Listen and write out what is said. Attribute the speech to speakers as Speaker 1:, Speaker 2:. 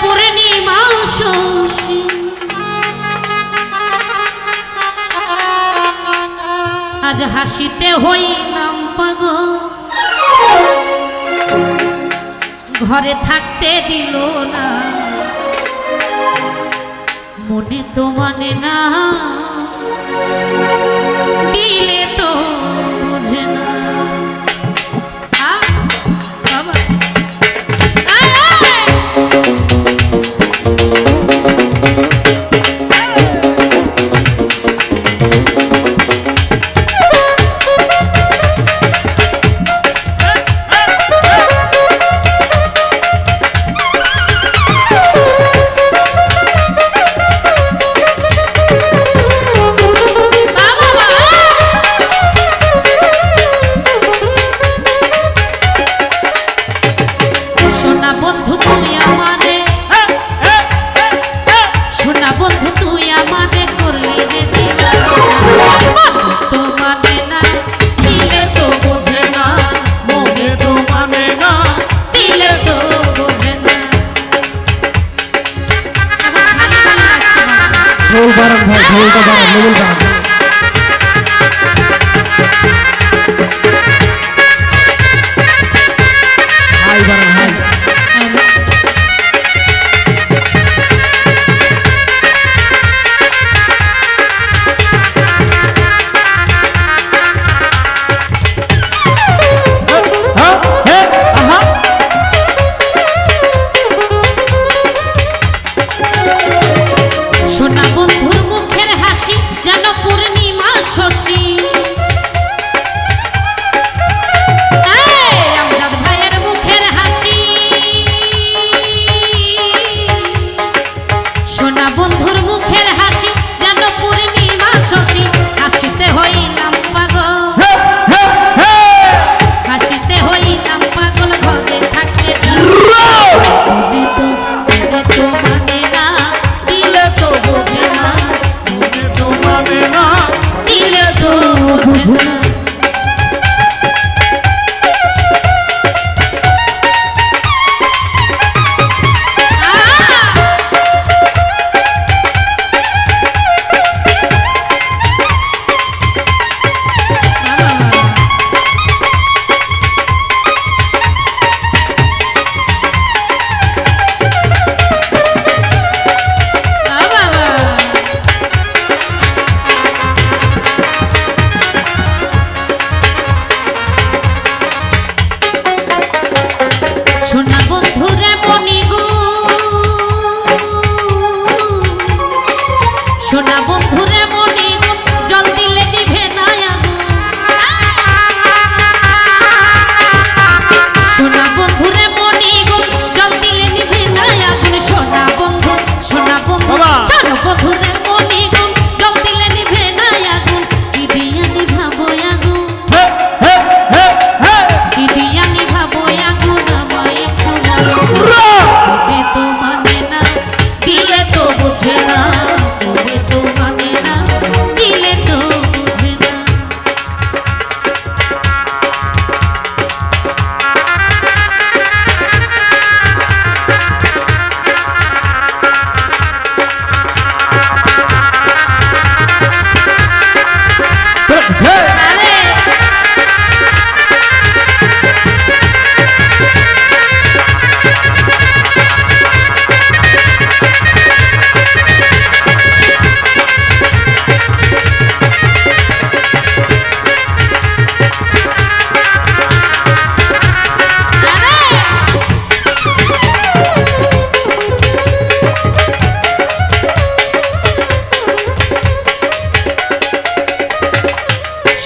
Speaker 1: পূর্ণিমা শশী আজ হাসিতে হইলাম পাগল। ঘরে থাকতে দিল না। মনে তো মনে না।
Speaker 2: ঢোল বাড়ান ভাই ঢোলটা বাড়ান লেভেল বাড়ান Woo! Ура!